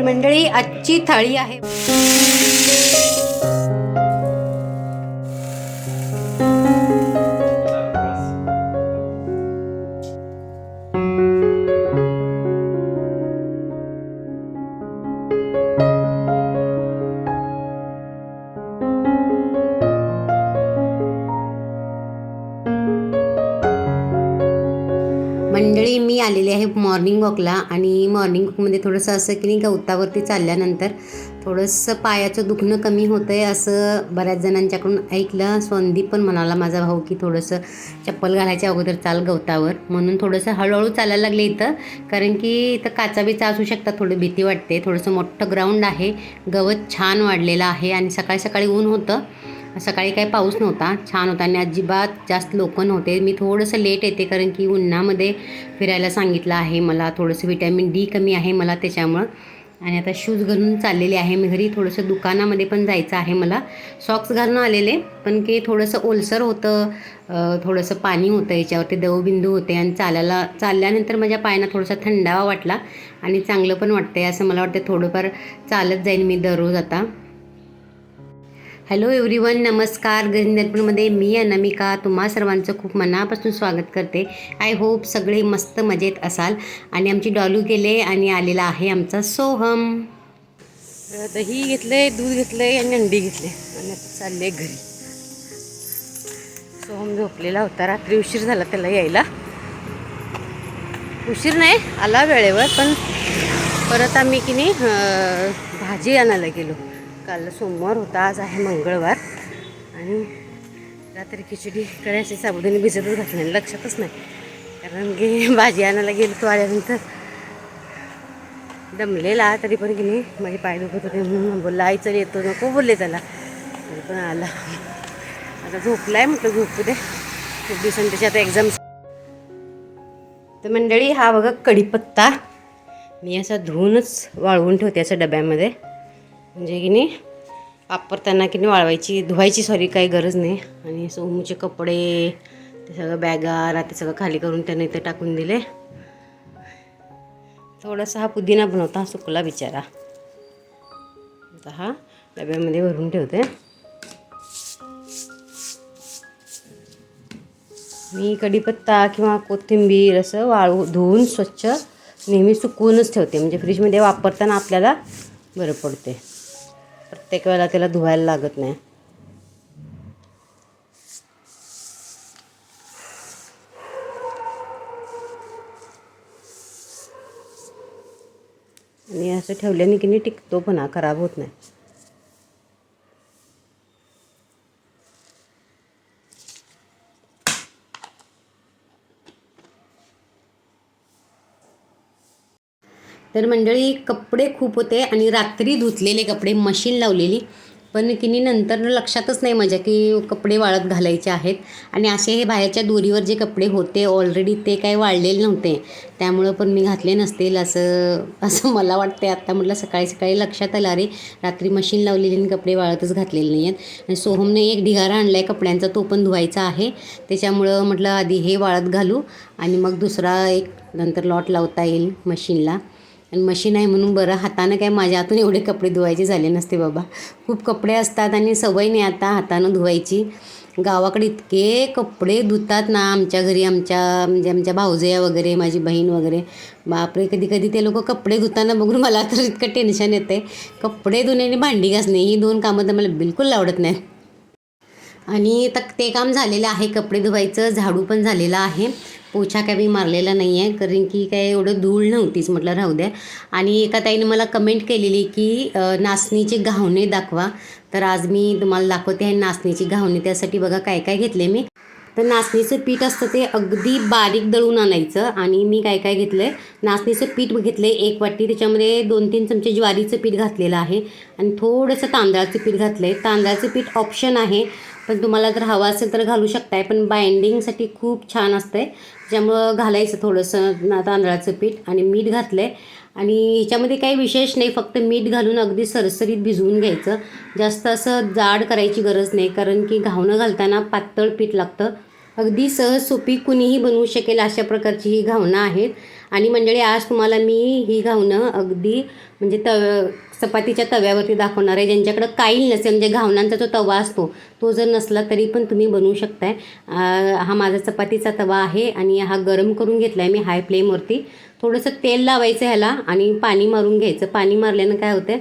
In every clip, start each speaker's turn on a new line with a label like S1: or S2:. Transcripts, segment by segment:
S1: तर मंडळी आजची थाळी आहे. मॉर्निंग वॉकला आणि मॉर्निंग वॉकमध्ये थोडंसं असं की नाही गवतावरती चालल्यानंतर थोडंसं पायाचं दुखणं कमी होतं आहे असं बऱ्याच जणांच्याकडून ऐकलं. संदीप पण म्हणाला माझा भाऊ की थोडंसं चप्पल घालायच्या अगोदर चाल गवतावर. म्हणून थोडंसं हळूहळू चालायला लागले इथं. कारण की इथं काचा बिचा असू शकतात थोडी भीती वाटते. थोडंसं मोठं ग्राउंड आहे. गवत छान वाढलेलं आहे आणि सकाळी सकाळी ऊन होतं. सकाळी काही पाऊस नव्हता छान होता आणि अजिबात जास्त लोक नव्हते. मी थोडंसं लेट येते कारण की उन्हामध्ये फिरायला सांगितलं आहे मला थोडंसं विटॅमिन डी कमी आहे मला त्याच्यामुळं. आणि आता शूज घालून चाललेले आहे. मी घरी थोडंसं दुकानामध्ये पण जायचं आहे मला. सॉक्स घालून आलेले पण की थोडंसं ओलसर होतं थोडंसं पाणी होतं याच्यावरती दवबिंदू होते आणि चालायला चालल्यानंतर माझ्या पायांना थोडासा थंडावा वाटला आणि चांगलं पण वाटतं आहे असं मला वाटतं थोडंफार चालत जाईन मी दररोज आता. हॅलो एव्हरीवन नमस्कार. गरिंदरपूरमध्ये मी अनामिका. तुम्हा सर्वांचं खूप मनापासून स्वागत करते. आय होप सगळे मस्त मजेत असाल. आणि आमची डॉलू गेले आणि आलेला आहे आमचा सोहम. दही आहे दूध घेतलंय आणि अंडी घेतले. आणि आता चालले घरी. सोहम झोपलेला होता. रात्री उशीर झाला त्याला यायला. उशीर नाही आला वेळेवर पण परत आम्ही की नाही भाजी आणायला गेलो. काल सोमवार होता आज आहे मंगळवार. आणि रात्री खिचडी करायची साबुदाणे भिजतच घातले. लक्षातच नाही. कारण की भाजी आणायला गेलो तो आल्यानंतर दमलेला तरी पण की नाही माझे पाय दुखत होते म्हणून बोलला आई चल येतो. नको बोलले त्याला. तरी पण आला. आता झोपलाय म्हटलं झोपू दे. खूप दिवसांनी त्याची आता एक्झाम तर मंडळी हा बघा कढीपत्ता मी असा धुवूनच वाळवून ठेवते असं डब्यामध्ये. म्हणजे की नाही वापरताना की नाही वाळवायची धुवायची सॉरी काही गरज नाही. आणि सोमूचे कपडे ते सगळं बॅगा रात्री सगळं खाली करून त्याने इथं टाकून दिले. थोडासा हा पुदिना बनवता हा सुकला बिचारा. आता हा डब्यामध्ये भरून ठेवते. मी कढीपत्ता किंवा कोथिंबीर असं वाळू धुवून स्वच्छ नेहमी सुकवूनच ठेवते. म्हणजे फ्रीजमध्ये वापरताना आपल्याला बरं पडते. प्रत्येक वेळेला त्याला धुवायला लागत नाही. आणि असं ठेवल्याने की नाही टिकतो पण हा खराब होत नाही. तर मंडळी कपडे खूप होते आणि रात्री धुतलेले कपडे मशीन लावलेली. पण की नंतर लक्षातच नाही माझ्या की कपडे वाळत घालायचे आहेत. आणि असे हे बाहेरच्या दोरीवर जे कपडे होते ऑलरेडी ते काही वाळलेले नव्हते. त्यामुळं पण मी घातले नसतील असं असं मला वाटते आत्ता म्हटलं सकाळी सकाळी लक्षात आलं अरे रात्री मशीन लावलेली आणि कपडे वाळतच घातलेले नाही आहेत आणि सोहमने एक ढिगारा आणला आहे कपड्यांचा तो पण धुवायचा आहे. त्याच्यामुळं म्हटलं आधी हे वाळत घालू आणि मग दुसरा एक नंतर लॉट लावता येईल मशीनला आणि मशीन आहे म्हणून बरं हातानं काय माझ्या हातून एवढे कपडे धुवायचे झाले नसते बाबा. खूप कपडे असतात आणि सवय नाही आता हातानं धुवायची. गावाकडे इतके कपडे धुतात ना आमच्या घरी आमच्या म्हणजे आमच्या भाऊजया वगैरे माझी बहीण वगैरे. बापरे कधी कधी ते लोक कपडे धुताना बघून मला तर इतकं टेन्शन येते कपडे धुणे आणि भांडी घासणे ही दोन कामं तर मला बिलकुल आवडत नाही आणि तक ते काम झालेलं आहे कपडे धुवायचं झाडू पण झालेला आहे. पोछा काय मी मारलेला नाही आहे कारण की काय एवढं धूळ नव्हतीच. म्हटलं राहू द्या. आणि एका ताईने मला कमेंट केलेली की नाचणीचे घावणे दाखवा. तर आज मी तुम्हाला दाखवते आहे नाचणीची घावणे. त्यासाठी बघा काय काय घेतले मी. तर नाचणीचं पीठ असतं ते अगदी बारीक दळून आणायचं. आणि मी काय काय घेतलं आहे नाचणीचं पीठ घेतलं आहे एक वाटी. त्याच्यामध्ये दोन तीन चमचे ज्वारीचं पीठ घातलेलं आहे. आणि थोडंसं तांदळाचं पीठ घातलं आहे तांदळाचं पीठ ऑप्शन आहे. पण तुम्हाला जर हवं असेल तर घालू शकताय. पण बाइंडिंगसाठी खूप छान असतं आहे त्याच्यामुळं घालायचं थोडंसं तांदळाचं पीठ आणि मीठ घातलं आहे आणि ह्याच्यामध्ये काही विशेष नाही फक्त मीठ घालून अगदी सरसरीत भिजवून घ्यायचं. जास्त असं जाड करायची गरज नाही कारण की घावणं घालताना पातळ पीठ लागतं. अगदी सहज सोपी कुणीही बनवू शकेल अशा प्रकारची ही घावणं आहेत. आणि मंडळी आज तुम्हाला मी ही घावणं अगदी म्हणजे तव चपातीच्या तव्यावरती दाखवणार आहे ज्यांच्याकडं काईल नसेल म्हणजे घावणांचा जो तवा असतो तो जर नसला तरी पण तुम्ही बनवू शकताय. हा माझा चपातीचा तवा आहे आणि हा गरम करून घेतला आहे मी हाय फ्लेमवरती. थोडंसं तेल लावायचं ह्याला आणि पाणी मारून घ्यायचं. पाणी मारल्यानं काय होतं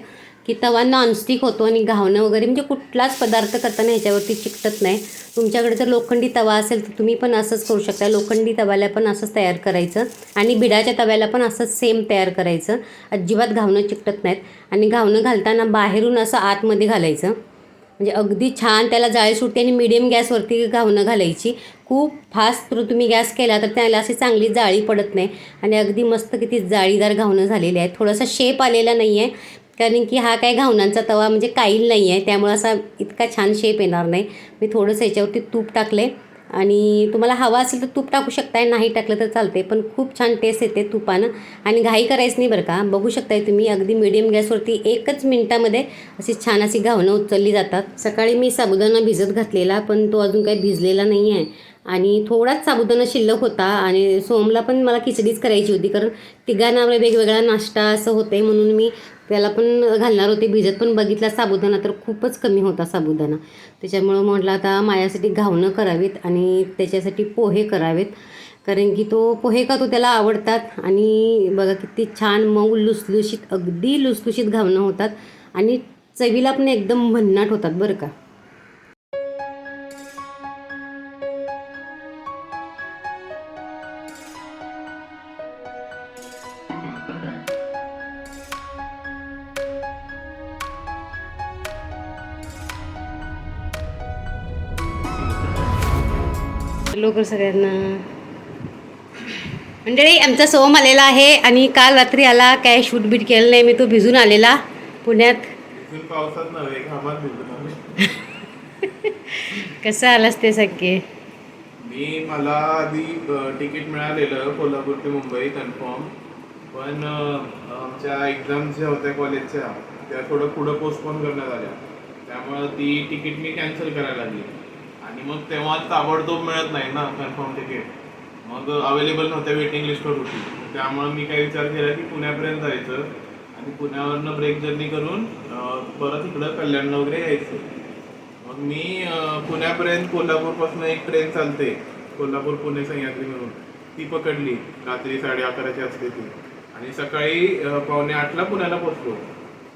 S1: की तवा नॉनस्टिक होतो आणि घावणं वगैरे म्हणजे कुठलाच पदार्थ करताना ह्याच्यावरती चिकटत नाही. तुमच्याकडे जर लोखंडी तवा असेल तर तुम्ही पण असंच करू शकता. लोखंडी तव्याला पण असंच तयार करायचं. आणि भिडाच्या तव्याला पण असंच सेम तयार करायचं. अजिबात घावणं चिकटत नाहीत. आणि घावणं घालताना बाहेरून असं आतमध्ये घालायचं. म्हणजे अगदी छान त्याला जाळी सुटते आणि मिडियम गॅसवरती घावणं घालायची. खूप फास्ट जर तुम्ही गॅस केला तर त्याला अशी चांगली जाळी पडत नाही. आणि अगदी मस्त किती जाळीदार घावणं झालेली आहेत. थोडासा शेप आलेला नाही आहे कारण की हा काय घावणांचा तवा म्हणजे काईल नाही आहे त्यामुळे असा इतका छान शेप येणार नाही. मी थोडंसं याच्यावरती तूप टाकले आणि तुम्हाला हवा असेल तर तूप टाकू शकताय. नाही टाकलं तर चालते पण खूप छान टेस्ट येते तुपानं. आणि घाई करायचं नाही बरं का. बघू शकताय तुम्ही अगदी मिडियम गॅसवरती एकच मिनटामध्ये अशी छान अशी घावणं उचलली जातात. सकाळी मी साबुदाणा भिजत घातलेला पण तो अजून काही भिजलेला नाही आहे आणि थोडाच साबुदाणा शिल्लक होता. आणि सोमला पण मला खिचडीच करायची होती. कारण तिघांना वेगवेगळा नाश्ता असं होते म्हणून मी त्याला पण घालणार होते. भिजत पण बघितला. साबुदाणा तर खूपच कमी होता साबुदाणा. त्याच्यामुळं म्हटलं आता माझ्यासाठी घावणं करावीत आणि त्याच्यासाठी पोहे करावेत. कारण की तो पोहे का तो त्याला आवडतात. आणि बघा किती छान मऊ लुसलुशीत अगदी लुसलुशीत घावणं होतात. आणि चवीला पण एकदम भन्नाट होतात बरं का. लवकर सगळ्यांना. मंडळी आमचा सोम आलेला आहे आणि काल रात्री आला काय शूट बीट केलं नाही मी तो भिजून आलेला पुण्यात. कसं आलास ते सगळे
S2: मी मला आधी तिकीट मिळालेलं कोल्हापूर ते मुंबई कन्फर्म पण आमच्या एक्झाम्स ज्या होत्या कॉलेजच्या त्या थोडं पुढं पोस्टपोन करण्यात आल्या. त्यामुळं ती तिकीट मी कॅन्सल करायला लागली. आणि मग तेव्हा ताबडतोब मिळत नाही ना कन्फर्म तिकीट मग अवेलेबल नव्हत्या वेटिंग लिस्टवर होती. त्यामुळं मी काय विचार केला की पुण्यापर्यंत जायचं. आणि पुण्यावरनं ब्रेक जर्नी करून परत इकडं कल्याणला वगैरे यायचं. मग मी पुण्यापर्यंत कोल्हापूरपासून एक ट्रेन चालते. कोल्हापूर पुणे सह्याद्री म्हणून. ती पकडली. रात्री साडे अकराची असते ती. आणि सकाळी पावणे आठला पुण्याला पोहोचलो.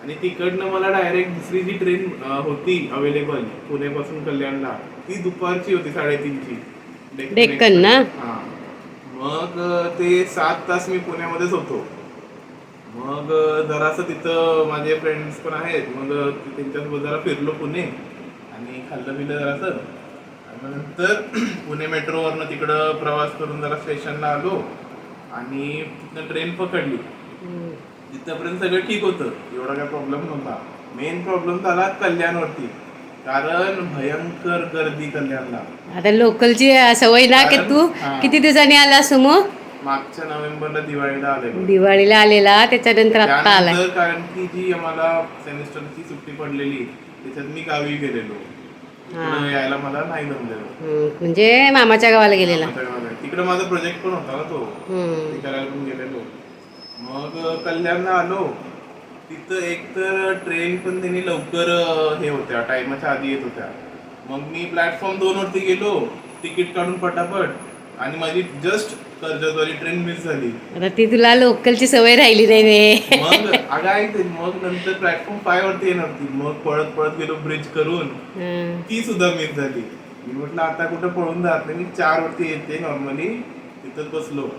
S2: आणि तिकडनं मला डायरेक्ट दुसरी जी ट्रेन होती अवेलेबल पुण्यापासून कल्याणला ती दुपारची होती साडेतीनची. डेक्कन
S1: ना?
S2: हा. मग ते सात तास मी पुण्यामध्येच होतो. मग जरासं तिथं माझे फ्रेंड्स पण आहेत. मग त्यांच्यासोबत जरा फिरलो पुणे आणि खाल्लं पिलं जरासं. नंतर पुणे मेट्रोवरनं तिकडं प्रवास करून जरा स्टेशनला आलो आणि तिथनं ट्रेन पकडली. तिथपर्यंत सगळं ठीक होतं. एवढा काय प्रॉब्लेम नव्हता. मेन प्रॉब्लेम झाला कल्याणवरती. कारण भयंकर गर्दी कल्याणला.
S1: आता लोकलची सवय ना की तू
S2: हा.
S1: किती दिवसांनी आला सुमो
S2: मागच्या नोव्हेंबरला दिवाळीला आलेलो.
S1: दिवाळीला आलेला त्याच्यानंतर आत्ता आलाय.
S2: त्यानंतर कारण की जी आम्हाला सेमिस्टरची सुट्टी पडलेली त्याच्यात मी गावी गेलेलो. तिकडं यायला मला नाही जमलेलं.
S1: म्हणजे मामाच्या गावाला गेलेला.
S2: तिकडे माझा प्रोजेक्ट पण होता ना तो.
S1: हम्म.
S2: ते करायला पण गेलेलो. मग कल्याणला आलो. तिथं एकतर ट्रेन पण त्यांनी लवकर हे होत्या टायमाच्या आधी येत होत्या. मग मी प्लॅटफॉर्म दोन वरती गेलो तिकीट काढून पटापट आणि माझी जस्ट कर्जतवाली ट्रेन मिस झाली.
S1: आता ती तुला लोकलची सवय राहिली नाही रे.
S2: मग अगं ऐकते मग नंतर प्लॅटफॉर्म फाय वरती येणार होती. मग पळत पळत गेलो ब्रिज करून.
S1: हं.
S2: ती सुद्धा मिस झाली. मी म्हटलं आता कुठं पळून जात नाही मी चार वरती येते नॉर्मली तिथंच बसलो.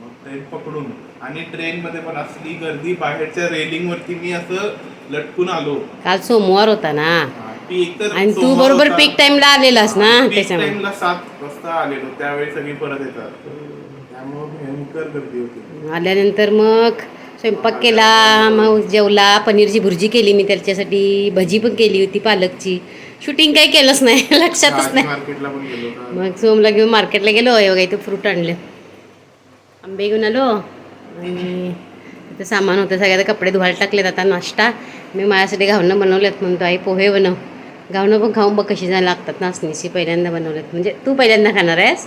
S2: मग ट्रेन पकडून. आणि ट्रेन मध्ये पण असली गर्दी बाहेरच्या रेलिंग वरती मी असं लटकून आलो.
S1: काल सोमवार होता ना?
S2: ती एकतर
S1: आणि तू
S2: सोमवार
S1: बरोबर
S2: होता.
S1: पीक टाइमला आलेलास ना
S2: Peak
S1: त्याच्यामुळे
S2: time ला सात वाजता आलेलो त्यावेळी सगळी परत येतात. त्यामुळे भयंकर गर्दी होती.
S1: आल्यानंतर मग स्वयंपाक केला मग जेवला पनीरची भुर्जी केली मी त्याच्यासाठी भजी पण केली होती पालकची. शूटिंग काही केलंच नाही लक्षातच नाही.
S2: मार्केटला पण गेलो होतो.
S1: मग सोमला घेऊन मार्केटला गेलो हे बघा इथं फ्रूट आणले. आंबे घेऊन आलो. आणि इथं सामान होतं सगळ्या कपडे धुवायला टाकलेत आता नाश्ता. मी माझ्यासाठी घावणं बनवलेत म्हणतो आई पोहे बनव. घावणं पण खाऊन बघ कशी जायला लागतात नाचणीशी पहिल्यांदा बनवलेत. म्हणजे तू पहिल्यांदा खाणार आहेस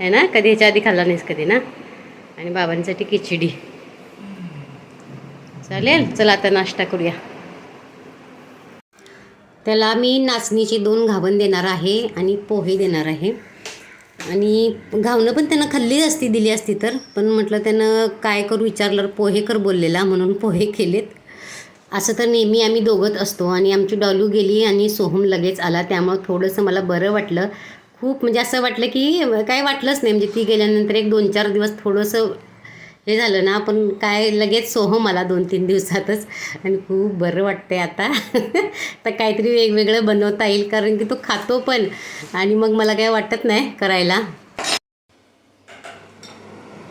S1: आहे ना? कधी ह्याच्या आधी खाल्ला नाहीस कधी ना? आणि बाबांसाठी खिचडी. चालेल? चला आता नाश्ता करूया. त्याला मी नाचणीची दोन घावन देणार आहे आणि पोहे देणार आहे. आणि घावनं पण त्यानं खाल्ली असती दिली असती तर. पण म्हटलं त्यानं काय करू विचारलं पोहे कर बोललेला म्हणून पोहे केलेत. असं तर नेहमी आम्ही दोघंच असतो आणि आमची डॉलू गेली आणि सोहम लगेच आला. त्यामुळं थोडंसं मला बरं वाटलं. खूप म्हणजे असं वाटलं की काय वाटलंच नाही. म्हणजे ती गेल्यानंतर एक दोन चार दिवस थोडंसं हे झालं ना आपण काय लगेच सोहो मला दोन तीन दिवसातच. आणि खूप बरं वाटते आता. तर काहीतरी वेगवेगळं बनवता येईल कारण की तो खातो पण. आणि मग मला काय वाटत नाही करायला.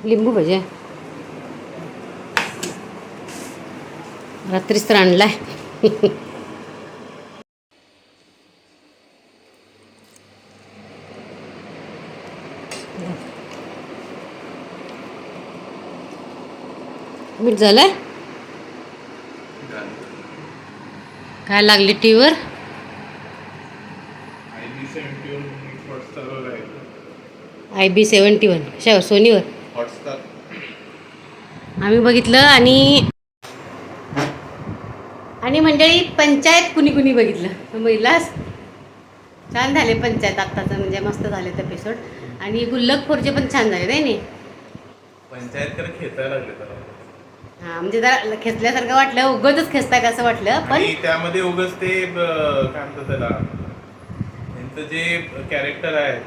S1: लिंबू भजे. रात्रीच तर आणलाय झालं आहे काय लागली टी व्हीवर
S2: I B seventy one
S1: seventy one कशावर सोनीवर? आम्ही बघितलं आणि आणि मंडळी पंचायत कुणी कुणी बघितलं? बघितलास? छान झाले पंचायत आत्ताचं म्हणजे मस्त झालेत एपिसोड आणि गुल्लक फोरचे पण छान झाले नाही?
S2: पंचायत खेळता लागले
S1: हां म्हणजे जरा खेचल्यासारखं वाटलं उगतच खेचतायत असं वाटलं पण
S2: आणि त्यामध्ये उगाच ते ब- काय म्हणतात त्याला? त्यांचं जे कॅरेक्टर आहे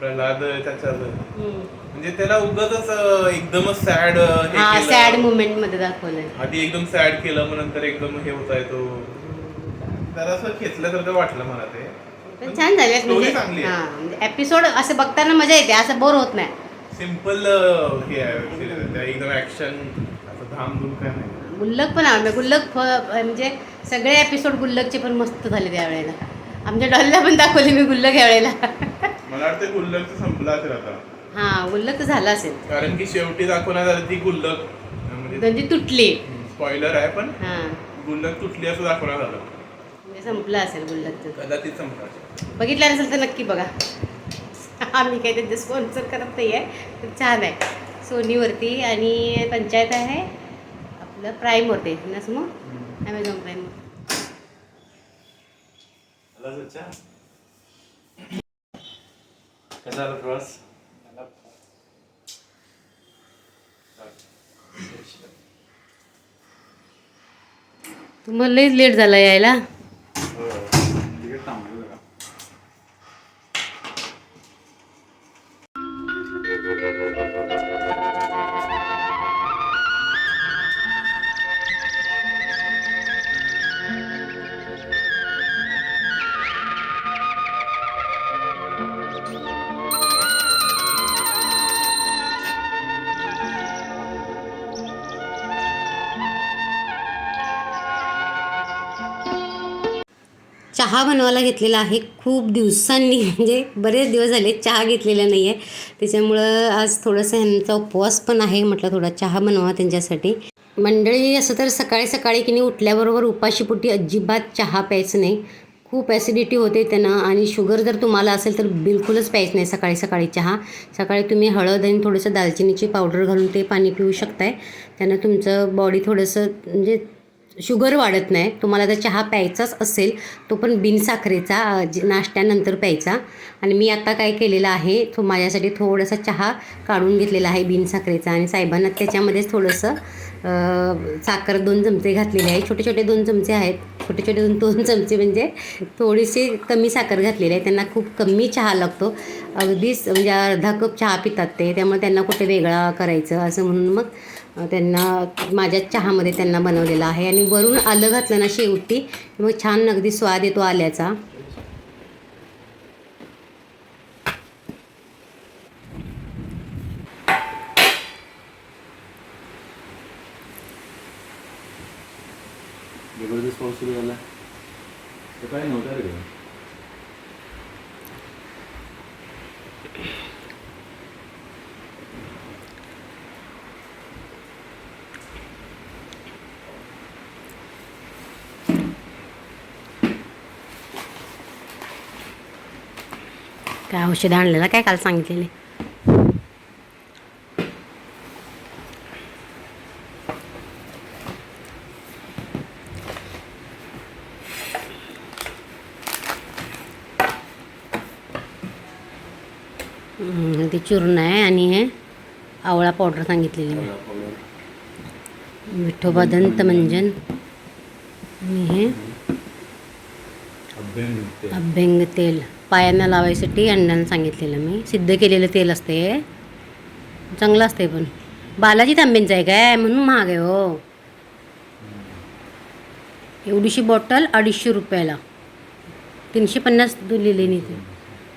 S2: प्रल्हाद त्याच्यात.
S1: हम्म.
S2: म्हणजे त्याला उगाच एकदमच सॅड
S1: हा सॅड मुवमेंटमध्ये दाखवलंय.
S2: आधी एकदम सॅड केलं मग नंतर एकदम हे होत आहे तो. जरा असं खेचल्यासारखं वाटलं मला ते.
S1: पण छान झाले
S2: Story चांगली
S1: म्हणजे
S2: आहे.
S1: हां म्हणजे एपिसोड असं बघताना मजा येते असं बोर होत नाही.
S2: सिंपल हे आहे web series आहे. त्या एकदम ऍक्शन धामधूम काय नाही.
S1: गुल्लक पण आवडलं गुल्लक फ- म्हणजे सगळे एपिसोड गुल्लकचे पण मस्त झाले त्यावेळेला आमच्या डॉलीला पण दाखवले मी गुल्लक यावेळेला
S2: मला वाटतं गुल्लकचं संपलं असेल आता.
S1: हां गुल्लक तर झालं असेल.
S2: कारण की शेवटी दाखवण्यात आलं ती गुल्लक. म्हणजे
S1: म्हणजे तुटली.
S2: स्पॉइलर आहे पण
S1: हां.
S2: गुल्लक तुटली असं दाखवण्यात आलं.
S1: म्हणजे संपलं असेल गुल्लकचं
S2: कदाचित संपलं असेल.
S1: बघितलं नसेल तर नक्की बघा. आम्ही काही त्यांचे स्पॉन्सर करत नाही आहे तर छान आहे. सोनीवरती आणि पंचायत आहे. ॲमेझॉन प्राईमवर
S2: आला सच्चा? कसा आला प्रवास?
S1: तुम्हाला लईच लेट झाला यायला. चहा बनवायला घेतलेला आहे. खूप दिवसांनी म्हणजे बरेच दिवस झाले चहा घेतलेला नाही आहे त्याच्यामुळं आज थोडंसं ह्यांचा उपवास पण आहे. म्हटलं थोडा चहा बनवा त्यांच्यासाठी. मंडळी असं तर सकाळी सकाळी की नाही उठल्याबरोबर उपाशीपोटी अजिबात चहा प्यायचं नाही. खूप ॲसिडिटी होते त्यांना आणि शुगर जर तुम्हाला असेल तर बिलकुलच प्यायचं नाही सकाळी सकाळी चहा. सकाळी तुम्ही हळद आणि थोडंसं दालचिनीची पावडर घालून ते पाणी पिऊ शकताय. त्यानं तुमचं बॉडी थोडंसं म्हणजे शुगर वाढत नाही तुम्हाला जर चहा प्यायचाच असेल तो पण बिनसाखरेचा नाश्त्यानंतर प्यायचा. आणि मी आता काय केलेलं आहे तो माझ्यासाठी थोडासा चहा काढून घेतलेला आहे बिनसाखरेचा आणि साहेबांना त्याच्यामध्येच थोडंसं साखर दोन चमचे घातलेले आहे. छोटे छोटे दोन चमचे आहेत. छोटे छोटे दोन दोन चमचे म्हणजे थोडीशी कमी साखर घातलेली आहे. त्यांना खूप कमी चहा लागतो. अगदीच म्हणजे अर्धा कप चहा पितात ते. त्यामुळे त्यांना कुठे वेगळा करायचं असं म्हणून मग त्यांना माझ्या चहामध्ये त्यांना बनवलेला आहे. आणि वरून आलं घातलं ना शेवटी. मग छान अगदी स्वाद येतो आल्याचा
S3: जबरदस्त पाऊस सुरू झाला तर काय नव्हता रे
S1: काय औषध आणलेलं? काय काल सांगितलेले? ते चूर्ण आहे आणि हे आवळा पावडर सांगितलेली मी. विठोबा दंत मंजन आणि हे
S3: अभ्यंग
S1: तेल. पायांना लावायसाठी अंड्यानं सांगितलेलं मी. सिद्ध केलेलं तेल असते चांगलं असते पण. बालाजी तांब्यांचं आहे काय? म्हणून महाग आहे हो. एवढीशी बॉटल अडीचशे रुपयाला. तीनशे पन्नास लिहिली नाही ते.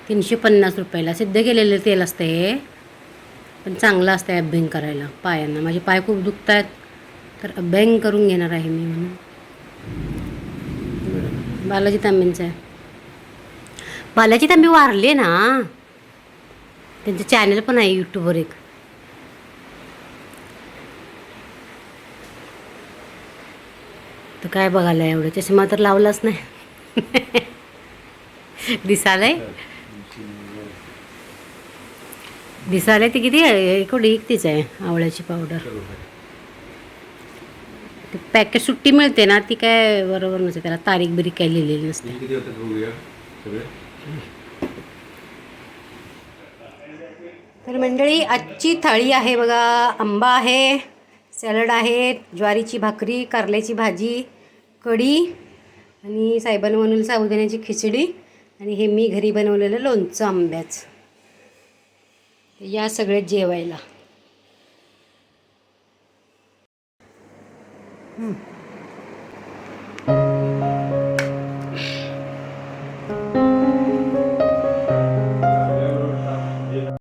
S1: तीनशे पन्नास रुपयाला. सिद्ध केलेलं तेल असते हे पण चांगलं असतं आहे अभ्यंग करायला. पायांना. माझे पाय खूप दुखत आहेत तर अभ्यंग करून घेणार आहे मी म्हणून. बालाजी तांब्यांचं आहे. बालाजी तांबे वारले ना? त्यांचं चॅनल पण आहे यूट्यूबवर एक. तर काय बघायला एवढं? चष्मा तर लावलाच नाही. दिसालय? दिसालय ती किती? आहे एवढी एकतीच आहे आवळ्याची पावडर ते पॅकेट सुट्टी मिळते ना ती काय बरोबर नसते त्याला तारीख बिरीख काय लिहिलेली नसते. तर मंडळी आजची थाळी आहे बघा आंबा आहे सॅलड आहे ज्वारीची भाकरी कारल्याची भाजी कढी आणि साहेबांनी बनवलेली साबुदाण्याची खिचडी आणि हे मी घरी बनवलेलं लोणचं आंब्याचं. या सगळ्यात जेवायला. हं.